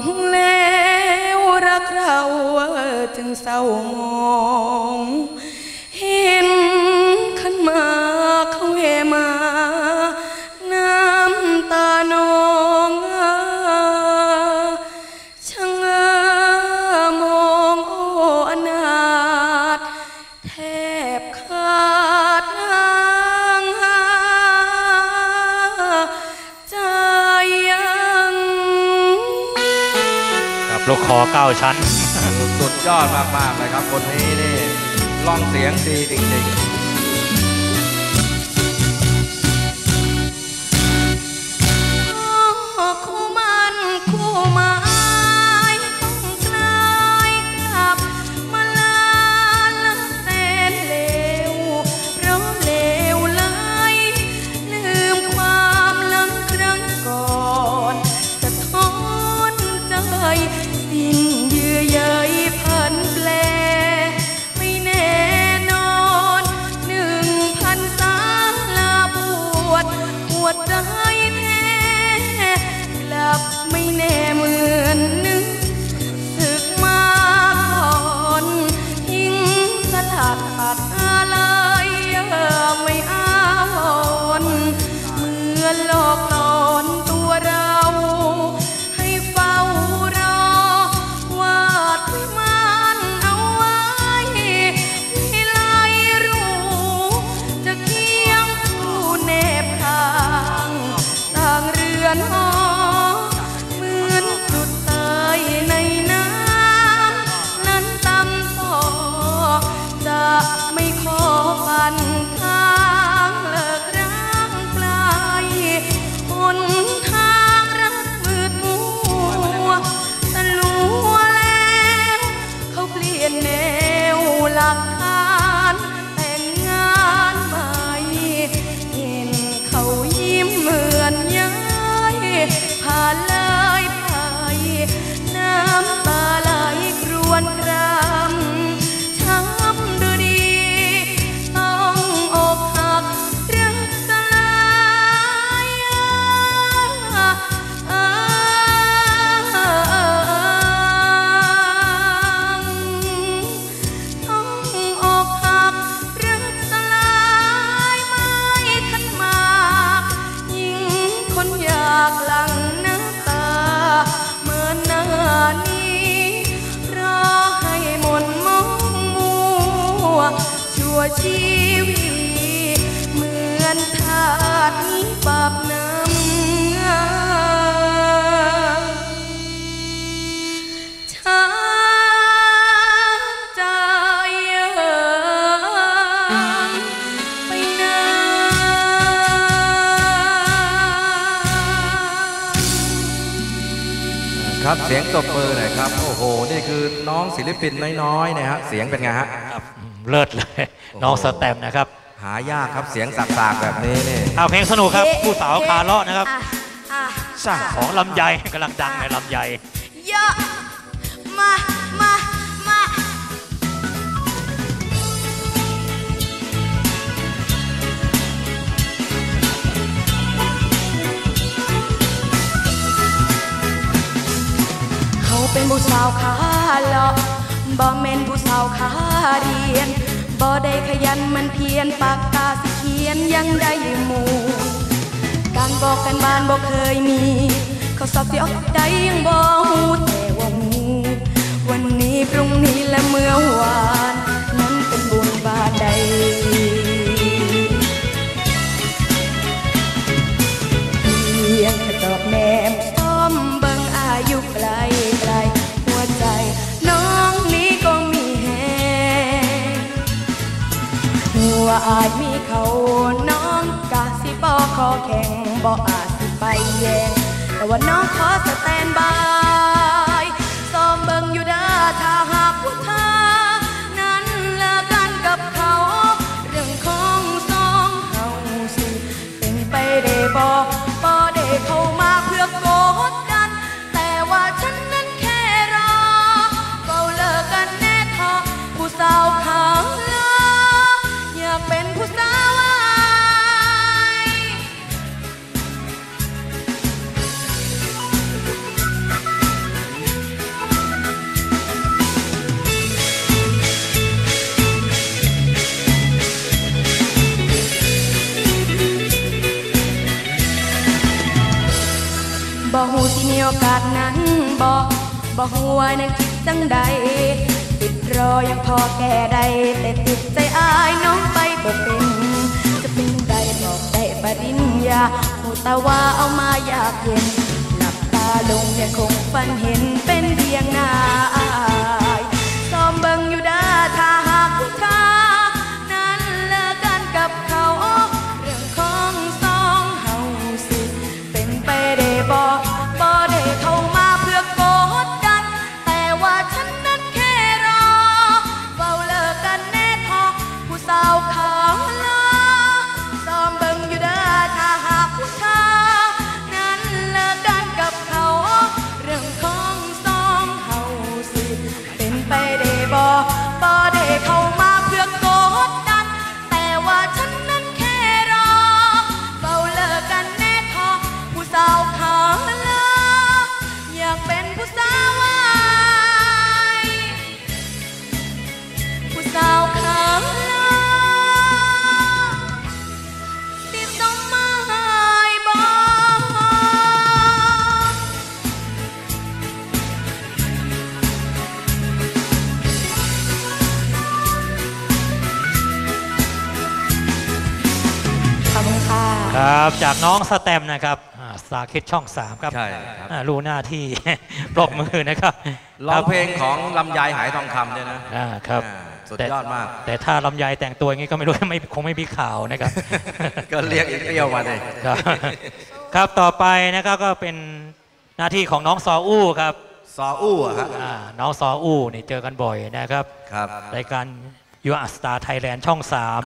งแล้วรักเราจึงเศร้ามอ ลูกคอเก้าชั้น สุดยอดมากๆเลยครับ คนนี้นี่ ร้องเสียงดีจริงๆ วดใจแท้กลับไม่แน่เหมือน วชีวิตเหมือนทาสนี้บาปน้ำช้ำใจไปนานครับเสียงตบมือหน่อยครับ โอ้โห นี่คือน้องศิลปินน้อยๆนะฮะ เสียงเป็นไงฮะครับ เลิศเลย น้องสแตมนะครับ หายากครับเสียงสักๆแบบนี้นี่เอาเพลงสนุกครับผู้สาวคาเลาะนะครับอ่อะสร้างของลำไยกำลังดังในลำไยเยอะมามามาเขาเป็นผู้สาวขาเลาะ บ่แม่นผู้สาวขาเรียนบ่ได้ขยันมันเพียนปากตาสิเขียนยังได้หมู่การบอกกันบ้านบอกเคยมี เขาสอบสิออกได้ยังบอหูแต่ว่าหมูวันนี้พรุ่งนี้และเมื่อว อาจมีเขาน้องกะสิบอขอแข่งบออาจสิไปแยงแต่ว่าน้องขอสแตนบาย โอกาสนั้นบอกบอกหัวานั้นคิดจังใด ติดรอยังพอแก่ใด แต่ติดใจอายน้องไปบ่เป็น จะเป็นใดบอกได้ปริญญาหูตาว่าเอามาอยากเห็นหลับตาลงยังคงฝันเห็น ค่ะครับจากน้องสแตมนะครับอ่าสตาร์คิดช่อง3ครับใช่ครับอ่ารู้หน้าที่ปรบมือนะครับร้องเพลงของลำไยหายทองคำเนี่ยนะอ่าครับอ่าสุดแต่ยอดมาก แต่ถ้าลำไยแต่งตัวอย่างนี้ก็ไม่รู้ไม่คงไม่มีข่าวนะครับ ก็เรียกอีกเปรี้ยวมาเลยครับครับต่อไปนะครับก็เป็นหน้าที่ของน้องซออู้ครับซออู้อะครับอ่าน้องซออู้นี่เจอกันบ่อยนะครับครับรายการ You Are Star Thailand ช่อง3